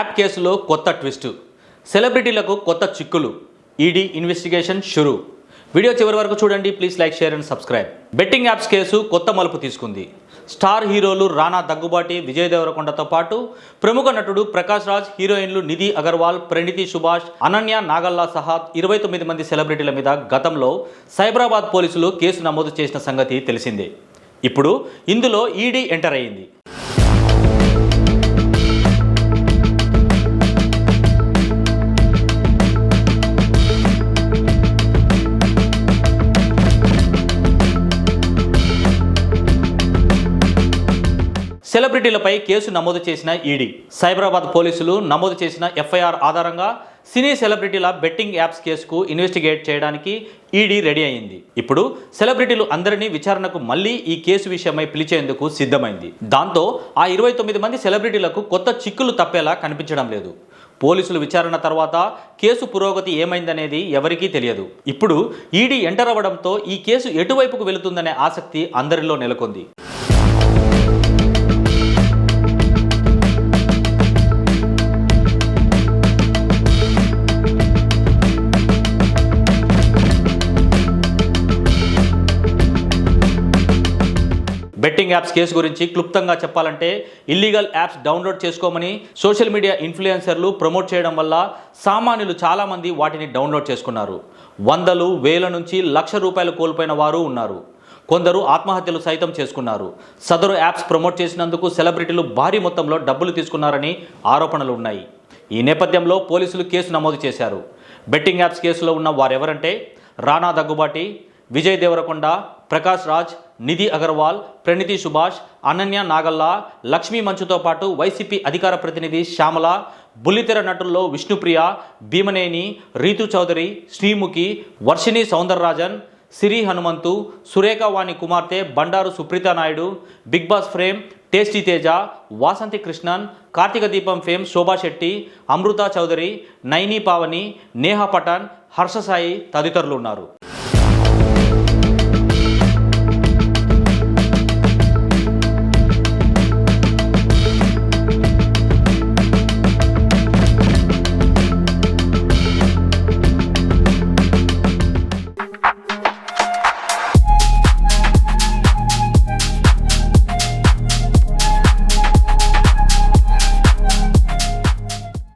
Betting app కేసులో కొత్త twist. సెలబ్రిటీలకు కొత్త చిక్కులు. ED investigation షురు. వీడియో చివరి వరకు చూడండి. Please like share and subscribe. Betting apps case కొత్త మలుపు తీసుకుంది. స్టార్ హీరోలు రానా దగ్గుబాటి విజయ్ దేవరకొండతో పాటు ప్రముఖ నటుడు ప్రకాష్ రాజ్ హీరోయిన్లు నిధి అగర్వాల్ ప్రణితి సుభాష్ అనన్య నాగల్లా సహా ఇరవై తొమ్మిది మంది సెలబ్రిటీల మీద గతంలో సైబరాబాద్ పోలీసులు కేసు నమోదు చేసిన సంగతి తెలిసిందే. ఇప్పుడు ఇందులో ఈడీ ఎంటర్ అయ్యింది సెలబ్రిటీలపై కేసు నమోదు చేసిన ఈడీ. సైబరాబాద్ పోలీసులు నమోదు చేసిన ఎఫ్ఐఆర్ ఆధారంగా సినీ సెలబ్రిటీల బెట్టింగ్ యాప్స్ కేసుకు ఇన్వెస్టిగేట్ చేయడానికి ఈడీ రెడీ అయింది ఇప్పుడు సెలబ్రిటీలు అందరినీ విచారణకు మళ్ళీ ఈ కేసు విషయమై పిలిచేందుకు సిద్ధమైంది. దాంతో ఆ ఇరవై తొమ్మిది మంది సెలబ్రిటీలకు కొత్త చిక్కులు తప్పేలా కనిపించడం లేదు. పోలీసులు విచారణ తర్వాత కేసు పురోగతి ఏమైందనేది ఎవరికీ తెలియదు. ఇప్పుడు ఈడీ ఎంటర్ అవ్వడంతో ఈ కేసు ఎటువైపుకు వెళుతుందనే ఆసక్తి అందరిలో నెలకొంది. బెట్టింగ్ యాప్స్ కేసు గురించి క్లుప్తంగా చెప్పాలంటే ఇల్లీగల్ యాప్స్ డౌన్లోడ్ చేసుకోమని సోషల్ మీడియా ఇన్ఫ్లుయెన్సర్లు ప్రమోట్ చేయడం వల్ల సామాన్యులు చాలామంది వాటిని డౌన్లోడ్ చేసుకున్నారు. వందలు వేల నుంచి లక్ష రూపాయలు కోల్పోయిన వారు ఉన్నారు. కొందరు ఆత్మహత్యలు సైతం చేసుకున్నారు. సదరు యాప్స్ ప్రమోట్ చేసినందుకు సెలబ్రిటీలు భారీ మొత్తంలో డబ్బులు తీసుకున్నారని ఆరోపణలు ఉన్నాయి. ఈ నేపథ్యంలో పోలీసులు కేసు నమోదు చేశారు. బెట్టింగ్ యాప్స్ కేసులో ఉన్న వారెవరంటే రానా దగ్గుబాటి విజయ్ దేవరకొండ ప్రకాష్ రాజ్ నిధి అగర్వాల్ ప్రణితి సుభాష్ అనన్య నాగల్లా లక్ష్మీ మంచుతో పాటు వైసీపీ అధికార ప్రతినిధి శ్యామల బుల్లితెర నటుల్లో విష్ణుప్రియ భీమనేని రీతు చౌదరి శ్రీముఖి వర్షిణి సౌందరరాజన్ సిరి హనుమంతు సురేఖ వాణి కుమార్తె Bandaru Supreetha Naidu Bigg Boss fame tasty Teja Vasanthi Krishnan Karthika Deepam fame Shobha Shetty Amrutha Chowdary Naini Pavani Neha Pathan Harsha Sai తదితరులు ఉన్నారు.